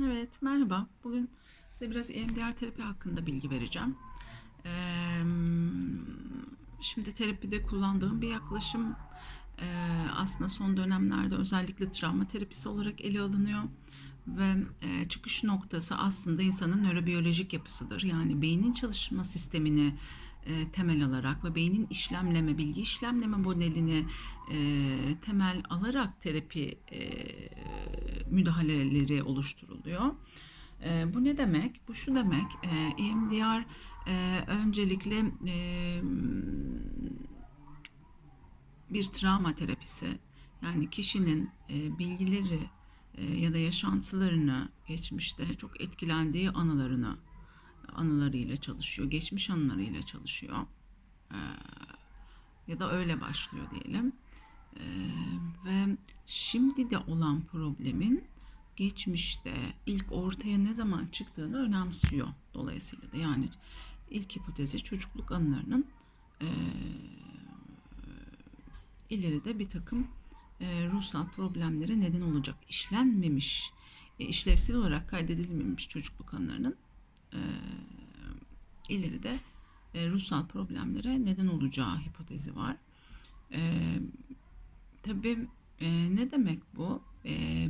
Evet, merhaba. Bugün size biraz EMDR terapi hakkında bilgi vereceğim. Eee, şimdi terapide kullandığım bir yaklaşım eee, aslında son dönemlerde özellikle travma terapisi olarak ele alınıyor ve eee, çıkış noktası aslında insanın nörobiyolojik yapısıdır. Yani beynin çalışma sistemini eee, temel alarak ve beynin işlemleme, bilgi işlemleme modelini eee, temel alarak terapi eee, müdahaleleri oluşturuluyor. Eee, bu ne demek? Bu şu demek, eee, EMDR eee, öncelikle eee, bir travma terapisi. Yani kişinin eee, bilgileri eee, ya da yaşantılarını, geçmişte çok etkilendiği anılarını, anılarıyla çalışıyor, geçmiş anılarıyla çalışıyor. Eee, ya da öyle başlıyor diyelim. Eee, ve şimdi de olan problemin geçmişte ilk ortaya ne zaman çıktığını önemsiyor. Dolayısıyla da yani ilk hipotezi çocukluk anılarının eee ileride bir takım e, ruhsal problemlere neden olacak işlenmemiş, e, işlevsel olarak kaydedilmemiş çocukluk anılarının e, ileride e, ruhsal problemlere neden olacağı hipotezi var. E, tabii ne demek bu?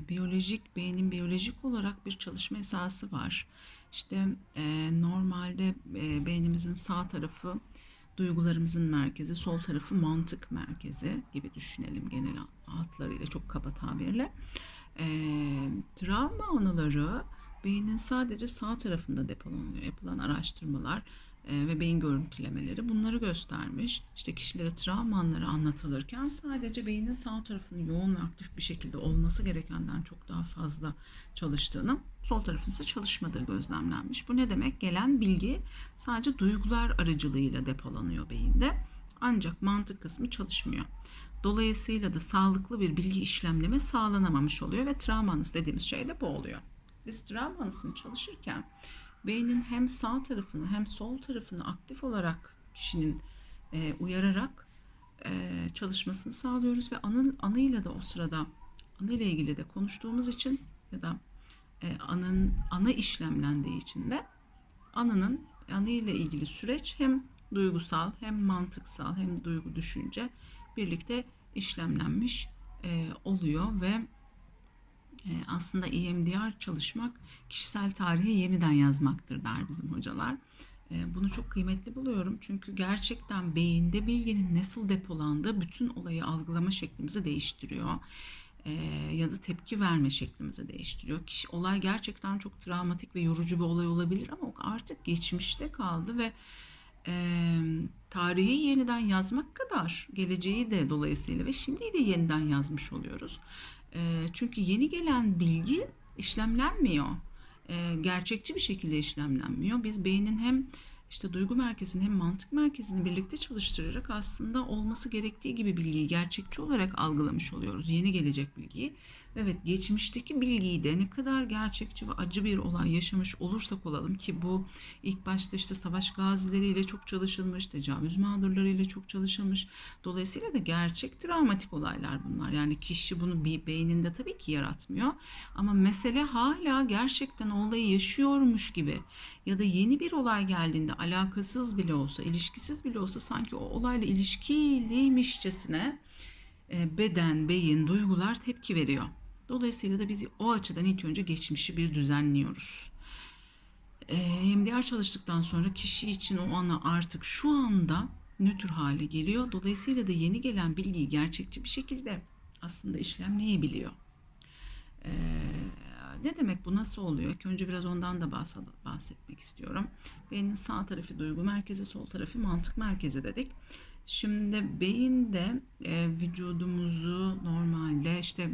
Biyolojik, beynin biyolojik olarak bir çalışma esası var. İşte normalde beynimizin sağ tarafı duygularımızın merkezi, sol tarafı mantık merkezi gibi düşünelim genel hatlarıyla çok kaba tabirle. E, travma anıları beynin sadece sağ tarafında depolanıyor. Yapılan araştırmalar e, ve beyin görüntülemeleri bunları göstermiş. İşte kişilere travma anları anlatılırken sadece beynin sağ tarafının yoğun ve aktif bir şekilde olması gerekenden çok daha fazla çalıştığını, sol tarafın ise çalışmadığı gözlemlenmiş. Bu ne demek? Gelen bilgi sadece duygular aracılığıyla depolanıyor beyinde. Ancak mantık kısmı çalışmıyor. Dolayısıyla da sağlıklı bir bilgi işlemleme sağlanamamış oluyor ve travma anısı dediğimiz şey de bu oluyor. Biz travma çalışırken beynin hem sağ tarafını hem sol tarafını aktif olarak kişinin e, uyararak e, çalışmasını sağlıyoruz ve anın anıyla da o sırada anıyla ilgili de konuştuğumuz için ya da e, anın ana işlemlendiği için de anının anıyla ilgili süreç hem duygusal hem mantıksal hem duygu düşünce birlikte işlemlenmiş e, oluyor ve aslında EMDR çalışmak kişisel tarihi yeniden yazmaktır der bizim hocalar. E, bunu çok kıymetli buluyorum çünkü gerçekten beyinde bilginin nasıl depolandığı bütün olayı algılama şeklimizi değiştiriyor. E, ya da tepki verme şeklimizi değiştiriyor. Kişi, olay gerçekten çok travmatik ve yorucu bir olay olabilir ama artık geçmişte kaldı ve e, tarihi yeniden yazmak kadar geleceği de dolayısıyla ve şimdiyi de yeniden yazmış oluyoruz. E, çünkü yeni gelen bilgi işlemlenmiyor. E, gerçekçi bir şekilde işlemlenmiyor. Biz beynin hem işte duygu merkezini hem mantık merkezini birlikte çalıştırarak aslında olması gerektiği gibi bilgiyi gerçekçi olarak algılamış oluyoruz. Yeni gelecek bilgiyi. Evet geçmişteki bilgiyi de ne kadar gerçekçi ve acı bir olay yaşamış olursak olalım ki bu ilk başta işte savaş gazileriyle çok çalışılmış, tecavüz mağdurlarıyla çok çalışılmış. Dolayısıyla da gerçek travmatik olaylar bunlar. Yani kişi bunu bir beyninde tabii ki yaratmıyor. Ama mesele hala gerçekten olayı yaşıyormuş gibi ya da yeni bir olay geldiğinde alakasız bile olsa, ilişkisiz bile olsa sanki o olayla ilişkiliymişçesine e, beden, beyin, duygular tepki veriyor. Dolayısıyla da biz o açıdan ilk önce geçmişi bir düzenliyoruz. E, MDR çalıştıktan sonra kişi için o ana artık şu anda nötr hale geliyor. Dolayısıyla da yeni gelen bilgiyi gerçekçi bir şekilde aslında işlemleyebiliyor. Ee, ne demek bu nasıl oluyor? İlk önce biraz ondan da bahsetmek istiyorum. Beynin sağ tarafı duygu merkezi, sol tarafı mantık merkezi dedik. Şimdi beyinde e, vücudumuzu normalde işte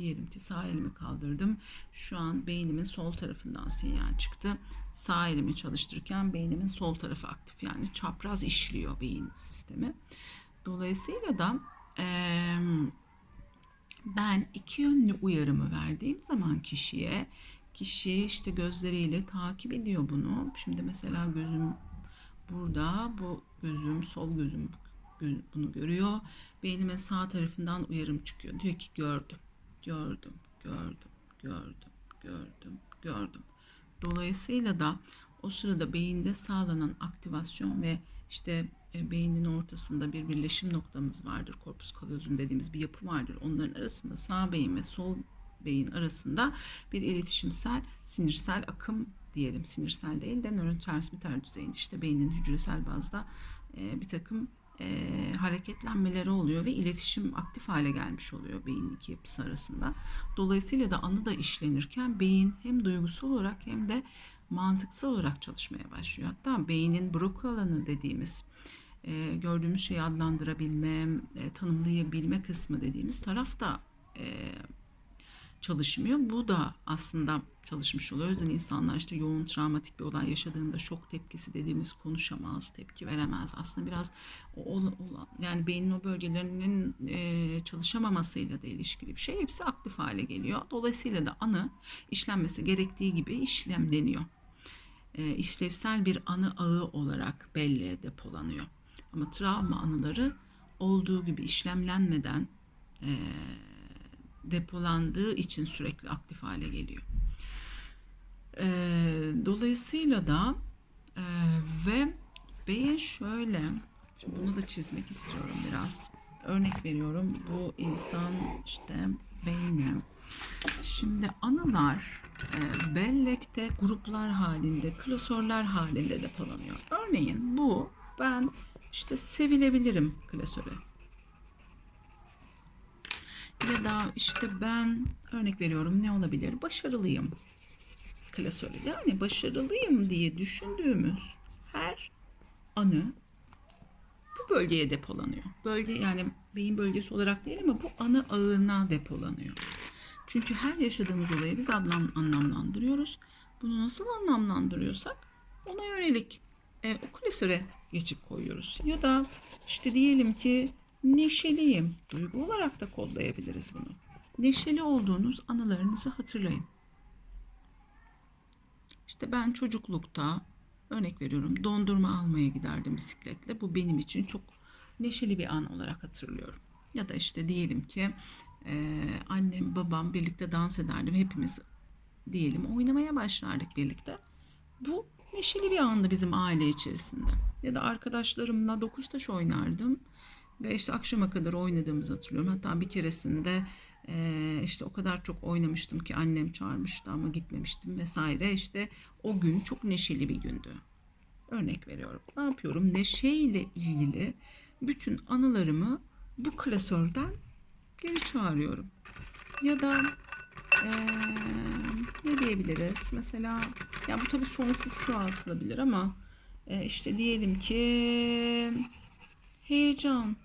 diyelim ki sağ elimi kaldırdım. Şu an beynimin sol tarafından sinyal çıktı. Sağ elimi çalıştırırken beynimin sol tarafı aktif. Yani çapraz işliyor beyin sistemi. Dolayısıyla da eee ben iki yönlü uyarımı verdiğim zaman kişiye kişi işte gözleriyle takip ediyor bunu. Şimdi mesela gözüm burada bu gözüm sol gözüm bunu görüyor. Beynimin sağ tarafından uyarım çıkıyor. Diyor ki gördüm, gördüm, gördüm, gördüm, gördüm, gördüm. Dolayısıyla da o sırada beyinde sağlanan aktivasyon ve işte e, beynin ortasında bir birleşim noktamız vardır. Korpus callosum dediğimiz bir yapı vardır. Onların arasında sağ beyin ve sol beyin arasında bir iletişimsel sinirsel akım diyelim. Sinirsel değil de nörotransmitter düzeyinde işte beynin hücresel bazda e, bir takım e, hareketlenmeleri oluyor ve iletişim aktif hale gelmiş oluyor beyin iki yapısı arasında. Dolayısıyla da anı da işlenirken beyin hem duygusal olarak hem de mantıksal olarak çalışmaya başlıyor. Hatta beynin Broca alanı dediğimiz e, gördüğümüz şeyi adlandırabilme, e, tanımlayabilme kısmı dediğimiz taraf da e, çalışmıyor. Bu da aslında çalışmış oluyor. O yüzden insanlar işte yoğun travmatik bir olay yaşadığında şok tepkisi dediğimiz konuşamaz, tepki veremez. Aslında biraz o, olan, yani beynin o bölgelerinin e, çalışamamasıyla da ilişkili bir şey. Hepsi aktif hale geliyor. Dolayısıyla da anı işlenmesi gerektiği gibi işlemleniyor. E, işlevsel bir anı ağı olarak belleğe depolanıyor. Ama travma anıları olduğu gibi işlemlenmeden e, depolandığı için sürekli aktif hale geliyor. E, dolayısıyla da e, ve beyin şöyle, şimdi bunu da çizmek istiyorum biraz. Örnek veriyorum bu insan işte beyni. Şimdi anılar e, bellekte gruplar halinde, klasörler halinde depolanıyor. Örneğin bu ben işte sevilebilirim klasörü. Ya da işte ben örnek veriyorum ne olabilir? Başarılıyım klasörü. Yani başarılıyım diye düşündüğümüz her anı bu bölgeye depolanıyor. Bölge yani beyin bölgesi olarak değil ama bu anı ağına depolanıyor. Çünkü her yaşadığımız olayı biz anlam, anlamlandırıyoruz. Bunu nasıl anlamlandırıyorsak ona yönelik e, o klasöre geçip koyuyoruz. Ya da işte diyelim ki neşeliyim. Duygu olarak da kodlayabiliriz bunu. Neşeli olduğunuz anılarınızı hatırlayın. İşte ben çocuklukta örnek veriyorum dondurma almaya giderdim bisikletle. Bu benim için çok neşeli bir an olarak hatırlıyorum. Ya da işte diyelim ki e, annem babam birlikte dans ederdim. Hepimiz diyelim oynamaya başlardık birlikte. Bu neşeli bir andı bizim aile içerisinde. Ya da arkadaşlarımla dokuz taş oynardım. Ve işte akşama kadar oynadığımızı hatırlıyorum. Hatta bir keresinde e, işte o kadar çok oynamıştım ki annem çağırmıştı ama gitmemiştim vesaire. İşte o gün çok neşeli bir gündü. Örnek veriyorum. Ne yapıyorum? Neşeyle ilgili bütün anılarımı bu klasörden geri çağırıyorum. Ya da ee, ne diyebiliriz? Mesela ya bu tabii sonsuz şu çoğaltılabilir ama e, işte diyelim ki heyecan.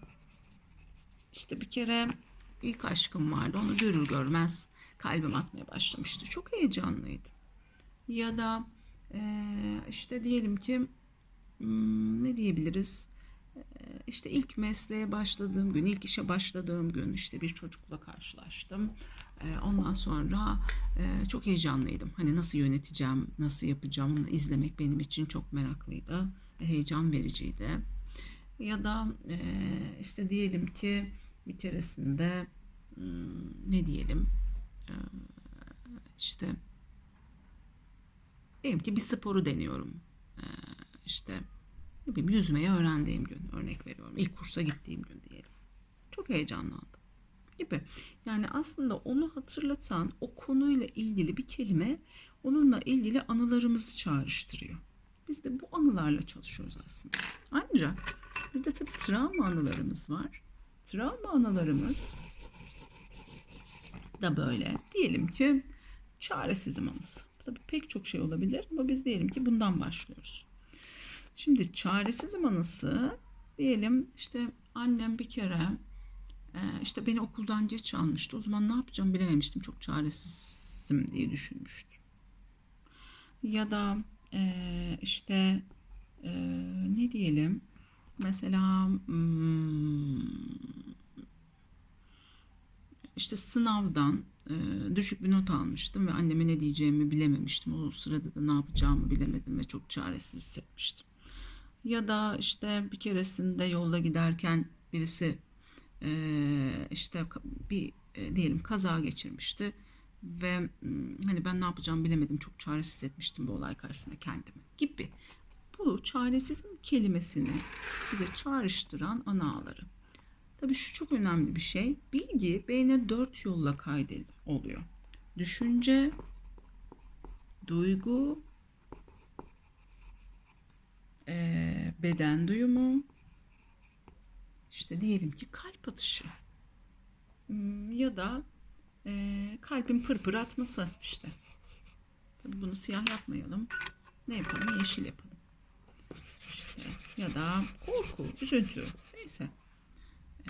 İşte bir kere ilk aşkım vardı. Onu görür görmez kalbim atmaya başlamıştı. Çok heyecanlıydı. Ya da e, işte diyelim ki hmm, ne diyebiliriz? E, işte ilk mesleğe başladığım gün, ilk işe başladığım gün işte bir çocukla karşılaştım. E, ondan sonra çok heyecanlıydım. Hani nasıl yöneteceğim, nasıl yapacağım onu izlemek benim için çok meraklıydı. Heyecan vericiydi. Ya da işte diyelim ki bir keresinde hmm, ne diyelim işte diyelim ki bir sporu deniyorum. İşte ne bileyim yüzmeyi öğrendiğim gün örnek veriyorum. İlk kursa gittiğim gün diyelim. Çok heyecanlandım gibi. Yani aslında onu hatırlatan o konuyla ilgili bir kelime onunla ilgili anılarımızı çağrıştırıyor. Biz de bu anılarla çalışıyoruz aslında. Ancak bir de tabii travma anılarımız var. Travma anılarımız da böyle. Diyelim ki çaresizim anısı. Tabii pek çok şey olabilir ama biz diyelim ki bundan başlıyoruz. Şimdi çaresizim anısı diyelim işte annem bir kere e, işte beni okuldan geç almıştı. O zaman ne yapacağım bilememiştim. Çok çaresizim diye düşünmüştüm. Ya da e, işte e, ne diyelim mesela hmm, işte sınavdan düşük bir not almıştım ve anneme ne diyeceğimi bilememiştim. O sırada da ne yapacağımı bilemedim ve çok çaresiz hissetmiştim. Ya da işte bir keresinde yolda giderken birisi işte bir diyelim kaza geçirmişti ve mm, hani ben ne yapacağımı bilemedim çok çaresiz hissetmiştim bu olay karşısında kendimi gibi. Bu çaresizim kelimesini bize çağrıştıran ana ağları. Tabii şu çok önemli bir şey. Bilgi beyne dört yolla kaydel oluyor. Düşünce, duygu, eee, beden duyumu, işte diyelim ki kalp atışı Hmm, ya da eee, kalbin pırpır atması işte. Tabii bunu siyah yapmayalım. Ne yapalım? Yeşil yapalım. Ya da korku, üzüntü, neyse.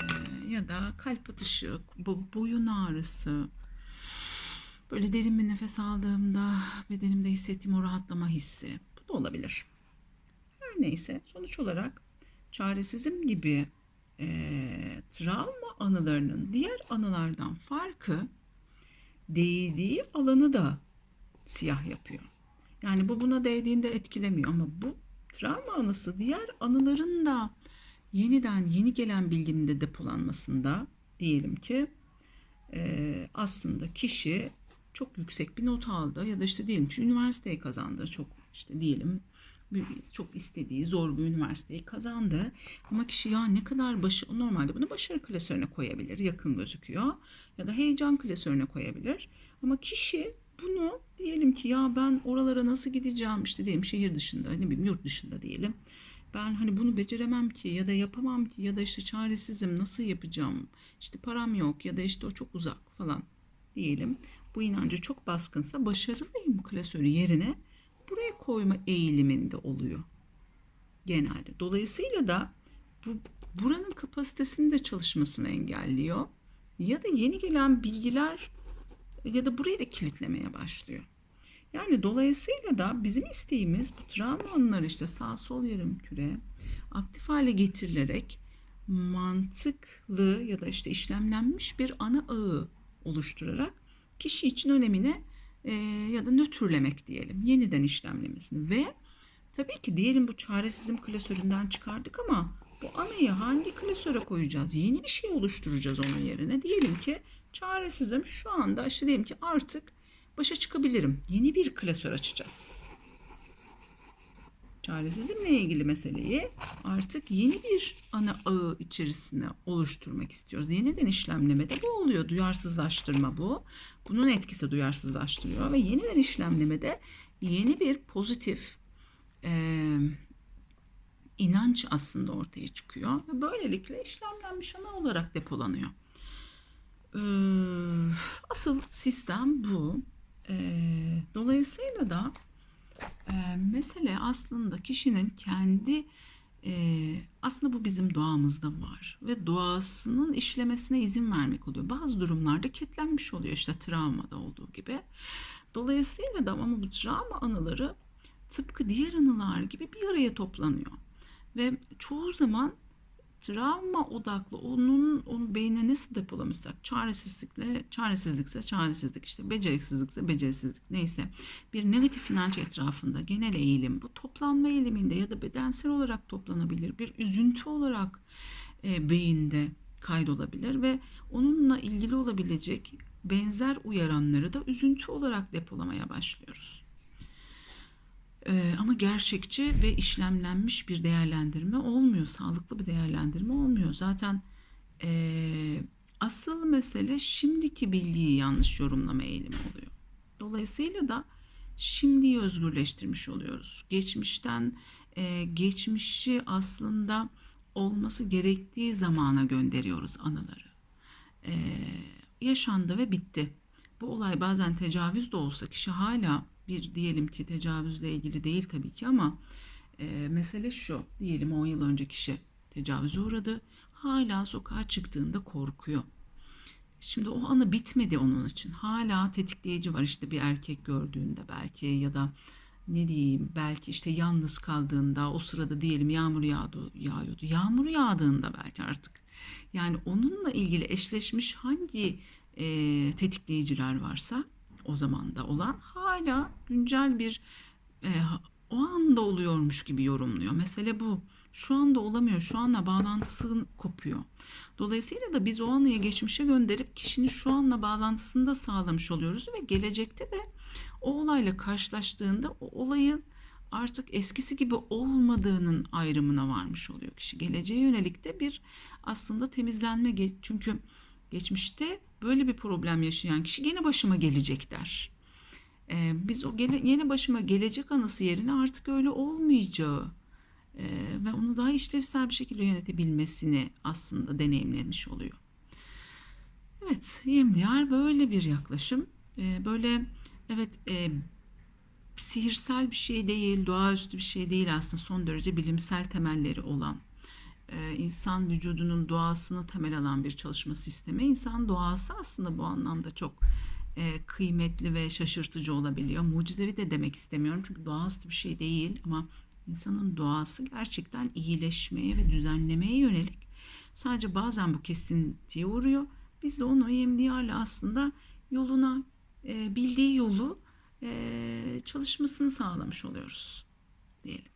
Eee, ya da kalp atışı, bo- boyun ağrısı. Böyle derin bir nefes aldığımda bedenimde hissettiğim o rahatlama hissi. Bu da olabilir. Her neyse sonuç olarak çaresizim gibi eee, travma anılarının diğer anılardan farkı değdiği alanı da siyah yapıyor. Yani bu buna değdiğinde etkilemiyor ama bu travma anısı diğer anıların da yeniden yeni gelen bilginin de depolanmasında diyelim ki e, aslında kişi çok yüksek bir not aldı ya da işte diyelim ki üniversiteyi kazandı. Çok işte diyelim çok istediği zor bir üniversiteyi kazandı. Ama kişi ya ne kadar başı normalde bunu başarı klasörüne koyabilir yakın gözüküyor. Ya da heyecan klasörüne koyabilir. Ama kişi bunu diyelim ki ya ben oralara nasıl gideceğim işte diyelim şehir dışında ne bileyim yurt dışında diyelim ben hani bunu beceremem ki ya da yapamam ki ya da işte çaresizim nasıl yapacağım işte param yok ya da işte o çok uzak falan diyelim. Bu inancı çok baskınsa başarılıyım klasörü yerine buraya koyma eğiliminde oluyor genelde. Dolayısıyla da bu buranın kapasitesinin de çalışmasını engelliyor. Ya da yeni gelen bilgiler ya da burayı da kilitlemeye başlıyor. Yani dolayısıyla da bizim isteğimiz bu travma anıları işte sağ sol yarım küre aktif hale getirilerek mantıklı ya da işte işlemlenmiş bir ana ağı oluşturarak kişi için önemine e, ya da nötrlemek diyelim yeniden işlemlemesini ve tabii ki diyelim bu çaresizim klasöründen çıkardık ama bu anıyı hangi klasöre koyacağız? Yeni bir şey oluşturacağız onun yerine. Diyelim ki çaresizim şu anda işte diyelim ki artık başa çıkabilirim. Yeni bir klasör açacağız. Çaresizimle ilgili meseleyi artık yeni bir ana ağı içerisine oluşturmak istiyoruz. Yeniden işlemlemede bu oluyor. Duyarsızlaştırma bu. Bunun etkisi duyarsızlaştırıyor ve yeniden işlemlemede yeni bir pozitif eee inanç aslında ortaya çıkıyor ve böylelikle işlemlenmiş ana olarak depolanıyor. Ee, asıl sistem bu. Ee, dolayısıyla da e, mesele aslında kişinin kendi e, aslında bu bizim doğamızda var ve doğasının işlemesine izin vermek oluyor. Bazı durumlarda ketlenmiş oluyor işte travmada olduğu gibi. Dolayısıyla da ama bu travma anıları tıpkı diğer anılar gibi bir araya toplanıyor. Ve çoğu zaman travma odaklı onun, onun beynine nasıl depolamışsak çaresizlikle çaresizlikse çaresizlik işte beceriksizlikse beceriksizlik neyse bir negatif inanç etrafında genel eğilim bu toplanma eğiliminde ya da bedensel olarak toplanabilir bir üzüntü olarak e, beyinde kaydolabilir ve onunla ilgili olabilecek benzer uyaranları da üzüntü olarak depolamaya başlıyoruz. Ee, ama gerçekçi ve işlemlenmiş bir değerlendirme olmuyor. Sağlıklı bir değerlendirme olmuyor. Zaten ee, asıl mesele şimdiki bilgiyi yanlış yorumlama eğilimi oluyor. Dolayısıyla da şimdiyi özgürleştirmiş oluyoruz. Geçmişten ee, geçmişi aslında olması gerektiği zamana gönderiyoruz anıları. Ee, yaşandı ve bitti. Bu olay bazen tecavüz de olsa kişi hala bir diyelim ki tecavüzle ilgili değil tabii ki ama e, mesele şu. Diyelim 10 yıl önce kişi tecavüze uğradı. Hala sokağa çıktığında korkuyor. Şimdi o anı bitmedi onun için. Hala tetikleyici var işte bir erkek gördüğünde belki ya da ne diyeyim belki işte yalnız kaldığında o sırada diyelim yağmur yağdı, yağıyordu. Yağmur yağdığında belki artık. Yani onunla ilgili eşleşmiş hangi e, tetikleyiciler varsa o zaman da olan hala güncel bir e, o anda oluyormuş gibi yorumluyor. Mesele bu. şu anda olamıyor. Şu anla bağlantısı kopuyor. Dolayısıyla da biz o anıyı geçmişe gönderip kişinin şu anla bağlantısını da sağlamış oluyoruz ve gelecekte de o olayla karşılaştığında o olayın artık eskisi gibi olmadığının ayrımına varmış oluyor kişi. Geleceğe yönelik de bir aslında temizlenme çünkü geçmişte böyle bir problem yaşayan kişi gene başıma gelecek der. Ee, biz o gele, yeni başıma gelecek anısı yerine artık öyle olmayacağı e, ve onu daha işlevsel bir şekilde yönetebilmesini aslında deneyimlemiş oluyor. Evet, EMDR böyle bir yaklaşım. Ee, böyle evet e, sihirsel bir şey değil, doğaüstü bir şey değil aslında son derece bilimsel temelleri olan e, insan vücudunun doğasını temel alan bir çalışma sistemi. İnsan doğası aslında bu anlamda çok e, kıymetli ve şaşırtıcı olabiliyor. Mucizevi de demek istemiyorum çünkü doğaüstü bir şey değil ama insanın doğası gerçekten iyileşmeye ve düzenlemeye yönelik. Sadece bazen bu kesintiye uğruyor. Biz de onu EMDR'le aslında yoluna e, bildiği yolu e, çalışmasını sağlamış oluyoruz diyelim.